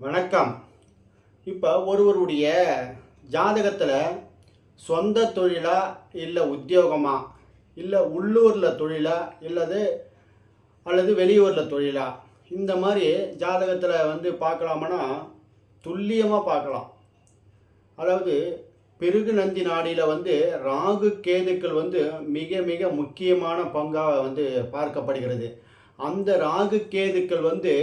வணக்கம். இப்போ ஒருவருடைய ஜாதகத்தில் சொந்த தொழிலா இல்லை உத்தியோகமா? இல்லை உள்ளூரில் தொழிலா? இல்லது அல்லது வெளியூரில் தொழிலா? இந்த மாதிரி ஜாதகத்தில் வந்து பார்க்கலாமன்னா துல்லியமாக பார்க்கலாம். அதாவது பெருகு நந்தி நாடியில் வந்து ராகு கேதுக்கள் வந்து மிக மிக முக்கியமான பங்காக வந்து பார்க்கப்படுகிறது. அந்த ராகு கேதுக்கள் வந்து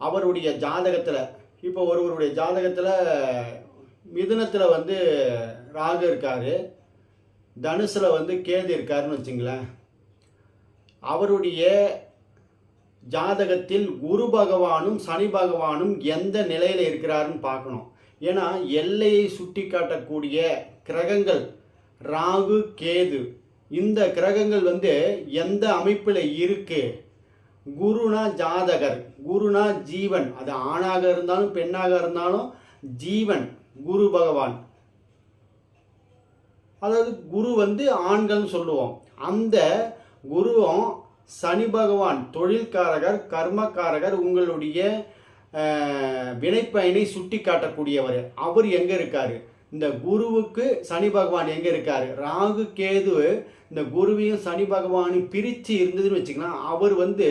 அவருடைய ஜாதகத்தில் இப்போ ஒருவருடைய ஜாதகத்தில் மிதுனத்தில் வந்து ராகு இருக்காரு. தனுசில் வந்து கேது இருக்காருன்னு வச்சுங்களேன். அவருடைய ஜாதகத்தில் குரு பகவானும் சனி பகவானும் எந்த நிலையில் இருக்கிறாருன்னு பார்க்கணும். ஏன்னா எல்லையை சுட்டி காட்டக்கூடிய கிரகங்கள் ராகு கேது. இந்த கிரகங்கள் வந்து எந்த அமைப்பில் இருக்குது குருனா ஜாதகர் குருனா ஜீவன். அது ஆணாக இருந்தாலும் பெண்ணாக இருந்தாலும் ஜீவன் குரு பகவான். அதாவது குரு வந்து ஆண்கள்னு சொல்லுவோம். அந்த குருவும் சனி பகவான் தொழில்காரகர் கர்மக்காரகர் உங்களுடைய வினைப்பயனை சுட்டி காட்டக்கூடியவர் அவர் எங்கே இருக்கார்? இந்த குருவுக்கு சனி பகவான் எங்கே இருக்கார்? ராகு கேது இந்த குருவையும் சனி பகவானையும் பிரித்து இருந்ததுன்னு வச்சுக்கலாம் அவர் வந்து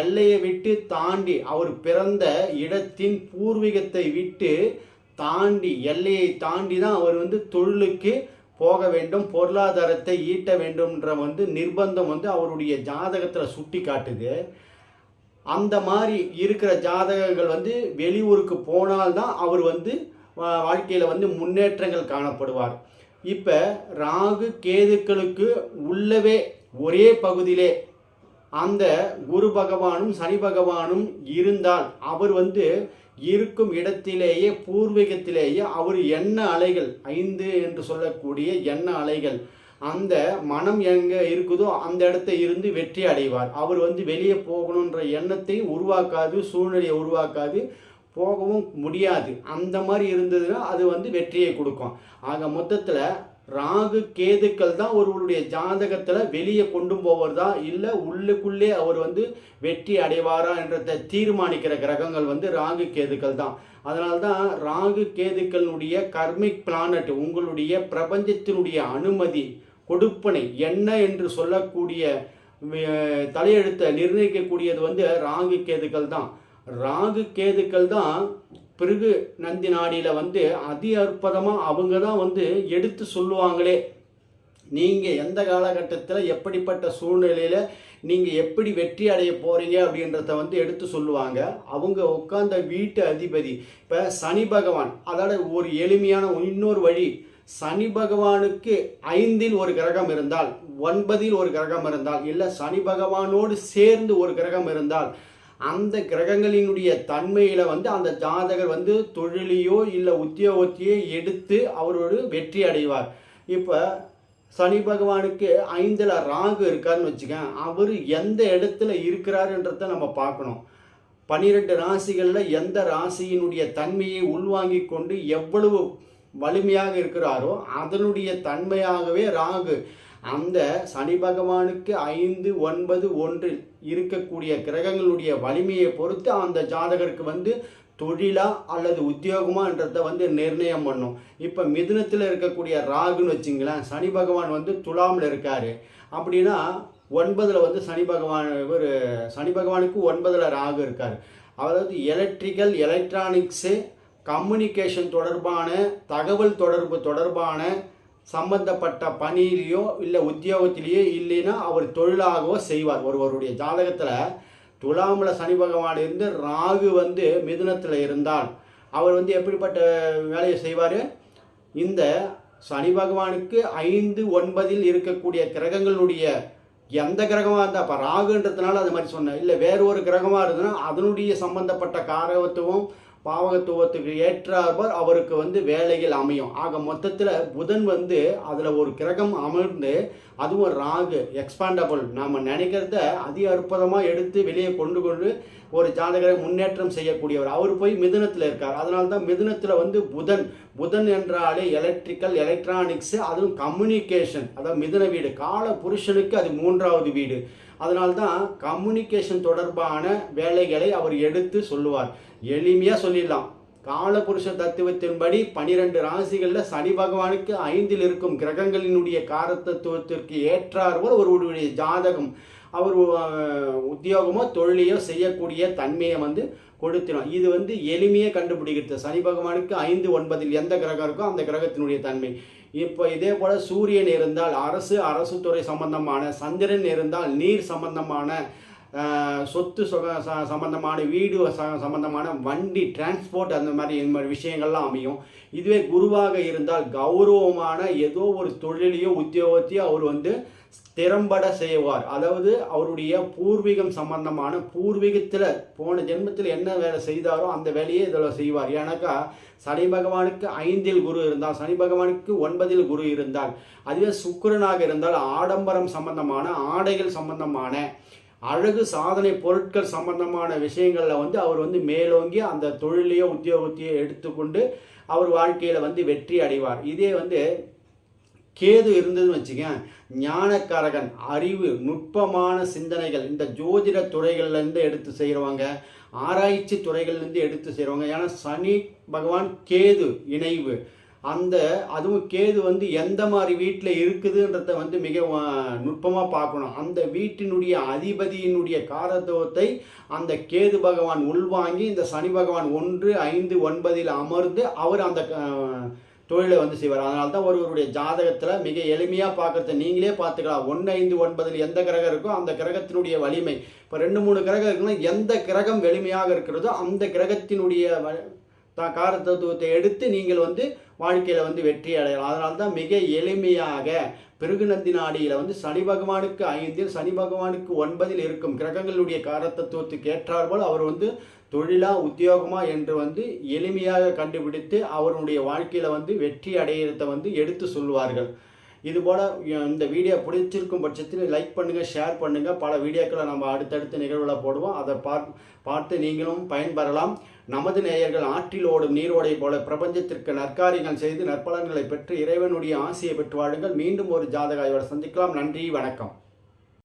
எல்லையை விட்டு தாண்டி அவர் பிறந்த இடத்தின் பூர்வீகத்தை விட்டு தாண்டி எல்லையை தாண்டி தான் அவர் வந்து தொழிலுக்கு போக வேண்டும் பொருளாதாரத்தை ஈட்ட வேண்டும்ன்ற வந்து நிர்பந்தம் வந்து அவருடைய ஜாதகத்தில் சுட்டி காட்டுது. அந்த மாதிரி இருக்கிற ஜாதகங்கள் வந்து வெளியூருக்கு போனால்தான் அவர் வந்து வாழ்க்கையில் வந்து முன்னேற்றங்கள் காணப்படுவார். இப்போ ராகு கேதுக்களுக்கு உள்ளவே ஒரே பகுதியிலே அந்த குரு பகவானும் சனி பகவானும் இருந்தால் அவர் வந்து இருக்கும் இடத்திலேயே பூர்வீகத்திலேயே அவர் எண்ண அலைகள் ஐந்து என்று சொல்லக்கூடிய எண்ண அலைகள் அந்த மனம் எங்கே இருக்குதோ அந்த இடத்த இருந்து வெற்றி அடைவார். அவர் வந்து வெளியே போகணுன்ற எண்ணத்தை உருவாக்காது சூழ்நிலையை உருவாக்காது. போகவும் முடியாது. அந்த மாதிரி இருந்ததுன்னா அது வந்து வெற்றியை கொடுக்கும். ஆக மொத்தத்தில் ராகு கேதுக்கள் தான் ஒருவருடைய ஜாதகத்தில் வெளியே கொண்டு போவதா இல்லை உள்ளுக்குள்ளே அவர் வந்து வெற்றி அடைவாரா என்றதை தீர்மானிக்கிற கிரகங்கள் வந்து ராகு கேதுக்கள் தான். அதனால தான் ராகு கேதுக்களுடைய கர்மிக் பிளானட் உங்களுடைய பிரபஞ்சத்தினுடைய அனுமதி கொடுப்பனை என்ன என்று சொல்லக்கூடிய தலையெழுத்தை நிர்ணயிக்கக்கூடியது வந்து ராகு கேதுக்கள் தான். ராகு கேதுக்கள் தான் பிறகு நந்தி நாடியில் வந்து அதி அற்புதமாக அவங்க தான் வந்து எடுத்து சொல்லுவாங்களே. நீங்கள் எந்த காலகட்டத்தில் எப்படிப்பட்ட சூழ்நிலையில் நீங்கள் எப்படி வெற்றி அடைய போகிறீங்க அப்படின்றத வந்து எடுத்து சொல்லுவாங்க. அவங்க உட்கார்ந்த வீட்டு அதிபதி இப்போ சனி பகவான் அதோட ஒரு எளிமையான இன்னொரு வழி சனி பகவானுக்கு ஐந்தில் ஒரு கிரகம் இருந்தால் ஒன்பதில் ஒரு கிரகம் இருந்தால் இல்லை சனி பகவானோடு சேர்ந்து ஒரு கிரகம் இருந்தால் அந்த கிரகங்களினுடைய தன்மையில் வந்து அந்த ஜாதகர் வந்து தொழிலையோ இல்லை உத்தியோகத்தையோ எடுத்து அவரோடு வெற்றி அடைவார். இப்போ சனி பகவானுக்கு ஐந்தில் ராகு இருக்காருன்னு வச்சுக்கேன். அவர் எந்த இடத்துல இருக்கிறாருன்றத நம்ம பார்க்கணும். பன்னிரெண்டு ராசிகளில் எந்த ராசியினுடைய தன்மையை உள்வாங்கி கொண்டு எவ்வளவு வலிமையாக இருக்கிறாரோ அதனுடைய தன்மையாகவே ராகு. அந்த சனி பகவானுக்கு ஐந்து ஒன்பது ஒன்றில் இருக்கக்கூடிய கிரகங்களுடைய வலிமையை பொறுத்து அந்த ஜாதகருக்கு வந்து தொழிலா அல்லது உத்தியோகமான்றதை வந்து நிர்ணயம் பண்ணும். இப்போ மிதுனத்தில் இருக்கக்கூடிய ராகுன்னு வச்சிங்களேன் சனி பகவான் வந்து துலாமில் இருக்கார். அப்படின்னா ஒன்பதில் வந்து சனி பகவான் ஒரு சனி பகவானுக்கு ஒன்பதில் ராகு இருக்கார். அதாவது எலக்ட்ரிக்கல் எலக்ட்ரானிக்ஸு கம்யூனிகேஷன் தொடர்பான தகவல் தொடர்பு தொடர்பான சம்பந்தப்பட்ட பணியிலையோ இல்லை உத்தியோகத்திலேயோ இல்லைன்னா அவர் தொழிலாகவோ செய்வார். ஒருவருடைய ஜாதகத்தில் துலாமில் சனி பகவான் இருந்து ராகு வந்து மிதுனத்தில் இருந்தால் அவர் வந்து எப்படிப்பட்ட வேலையை செய்வார்? இந்த சனி பகவானுக்கு ஐந்து ஒன்பதில் இருக்கக்கூடிய கிரகங்களுடைய எந்த கிரகமாக இருந்தால் இப்போ ராகுன்றதுனால அது மாதிரி சொன்னேன். இல்லை வேறு ஒரு கிரகமாக இருந்ததுன்னா அதனுடைய சம்பந்தப்பட்ட காரகத்துவம் பாவகத்துவத்துக்கு ஏற்றார்பர் அவருக்கு வந்து வேலைகள் அமையும். ஆக மொத்தத்தில் புதன் வந்து அதில் ஒரு கிரகம் அமர்ந்து அதுவும் ராகு எக்ஸ்பாண்டபிள் நாம் நினைக்கிறத அதி அற்புதமாக எடுத்து வெளியே கொண்டு கொண்டு ஒரு ஜாதகரை முன்னேற்றம் செய்யக்கூடியவர். அவர் போய் மிதுனத்தில் இருக்கார். அதனால தான் மிதுனத்தில் வந்து புதன் புதன் என்றாலே எலக்ட்ரிக்கல் எலக்ட்ரானிக்ஸு அதுவும் கம்யூனிகேஷன் அதாவது மிதன வீடு. கால புருஷனுக்கு அது மூன்றாவது வீடு. அதனால்தான் கம்யூனிகேஷன் தொடர்பான வேலைகளை அவர் எடுத்து சொல்லுவார். எளிமையாக சொல்லிடலாம். காலபுருஷ தத்துவத்தின்படி பனிரெண்டு ராசிகளில் சனி பகவானுக்கு ஐந்தில் இருக்கும் கிரகங்களினுடைய காரத்தத்துவத்திற்கு ஏற்றார்போல் ஒருவருடைய ஜாதகம். அவர் உத்தியோகமோ தொழிலையோ செய்யக்கூடிய தன்மையை வந்து கொடுத்திடும் இது வந்து எளிமையாக கண்டுபிடிக்கிறது. சனி பகவானுக்கு ஐந்து ஒன்பதில் எந்த கிரகம் இருக்கோ அந்த கிரகத்தினுடைய தன்மை. இப்போ இதே போல சூரியன் இருந்தால் அரசு அரசு துறை சம்பந்தமான சந்திரன் இருந்தால் நீர் சம்பந்தமான சொத்து சுக ச- சம்பந்தமான வீடு ச- சம்பந்தமான வண்டி டிரான்ஸ்போர்ட் அந்த மாதிரி இந்த மாதிரி விஷயங்கள்லாம் அமையும். இதுவே குருவாக இருந்தால் கௌரவமான ஏதோ ஒரு தொழிலையோ உத்தியோகத்தையோ அவர் வந்து திறம்பட செய்வார். அதாவது அவருடைய பூர்வீகம் சம்பந்தமான பூர்வீகத்தில் போன ஜென்மத்தில் என்ன வேலை செய்தாரோ அந்த வேலையை இதில் செய்வார். ஏன்னாக்கா சனி பகவானுக்கு ஐந்தில் குரு இருந்தால் சனி பகவானுக்கு ஒன்பதில் குரு இருந்தால் அதுவே சுக்கரனாக இருந்தால் ஆடம்பரம் சம்பந்தமான ஆடைகள் சம்பந்தமான அழகு சாதனை பொருட்கள் சம்பந்தமான விஷயங்களில் வந்து அவர் வந்து மேலோங்கி அந்த தொழிலையோ உத்தியோகத்தையோ எடுத்துக்கொண்டு அவர் வாழ்க்கையில் வந்து வெற்றி அடைவார். இதே வந்து கேது இருந்ததுன்னு வச்சுக்கேன் ஞானக்காரகன் அறிவு நுட்பமான சிந்தனைகள் இந்த ஜோதிட துறைகள்லேருந்து எடுத்து செய்கிறவங்க ஆராய்ச்சி துறைகள்லேருந்து எடுத்து செய்கிறவங்க ஏன்னா சனி பகவான் கேது இணைவு. அந்த அதுவும் கேது வந்து எந்த மாதிரி வீட்டில் இருக்குதுன்றத வந்து மிக நுட்பமாக பார்க்கணும். அந்த வீட்டினுடைய அதிபதியினுடைய காரத்துவத்தை அந்த கேது பகவான் உள்வாங்கி இந்த சனி பகவான் ஒன்று ஐந்து ஒன்பதில் அமர்ந்து அவர் அந்த தொழிலை வந்து செய்வார். அதனால தான் ஒருவருடைய ஜாதகத்தில் மிக எளிமையாக பார்க்குறத நீங்களே பார்த்துக்கலாம். ஒன்று ஐந்து ஒன்பதில் எந்த கிரகம் இருக்கோ அந்த கிரகத்தினுடைய வலிமை. இப்போ ரெண்டு மூணு கிரகம் இருக்குன்னா எந்த கிரகம் வலிமையாக இருக்கிறதோ அந்த கிரகத்தினுடைய வ- த- எடுத்து நீங்கள் வந்து வாழ்க்கையில் வந்து வெற்றி அடையலாம். அதனால தான் மிக எளிமையாக பிருகுநந்தி நாடியில் வந்து சனி பகவானுக்கு ஐந்தில் சனி பகவானுக்கு ஒன்பதில் இருக்கும் கிரகங்களுடைய காரத்தத்துவத்துக்கு ஏற்றாற்போல் அவர் வந்து தொழிலா உத்தியோகமா என்று வந்து எளிமையாக கண்டுபிடித்து அவருடைய வாழ்க்கையில் வந்து வெற்றி அடையிறத வந்து எடுத்து சொல்வார்கள் இதுபோல் இந்த வீடியோ பிடிச்சிருக்கும் பட்சத்தில் லைக் பண்ணுங்கள் ஷேர் பண்ணுங்கள் பல வீடியோக்களை நம்ம அடுத்தடுத்து நிகழ்வில் போடுவோம். அதை பார் பார்த்து நீங்களும் பயன்பெறலாம். நமது நேயர்கள் ஆற்றில் ஓடும் நீரோடை போல பிரபஞ்சத்திற்கு நற்காரியங்கள் செய்து நற்பலன்களை பெற்று இறைவனுடைய ஆசையை பெற்று வாழுங்கள். மீண்டும் ஒரு ஜாதகாயோடு சந்திக்கலாம். நன்றி வணக்கம்.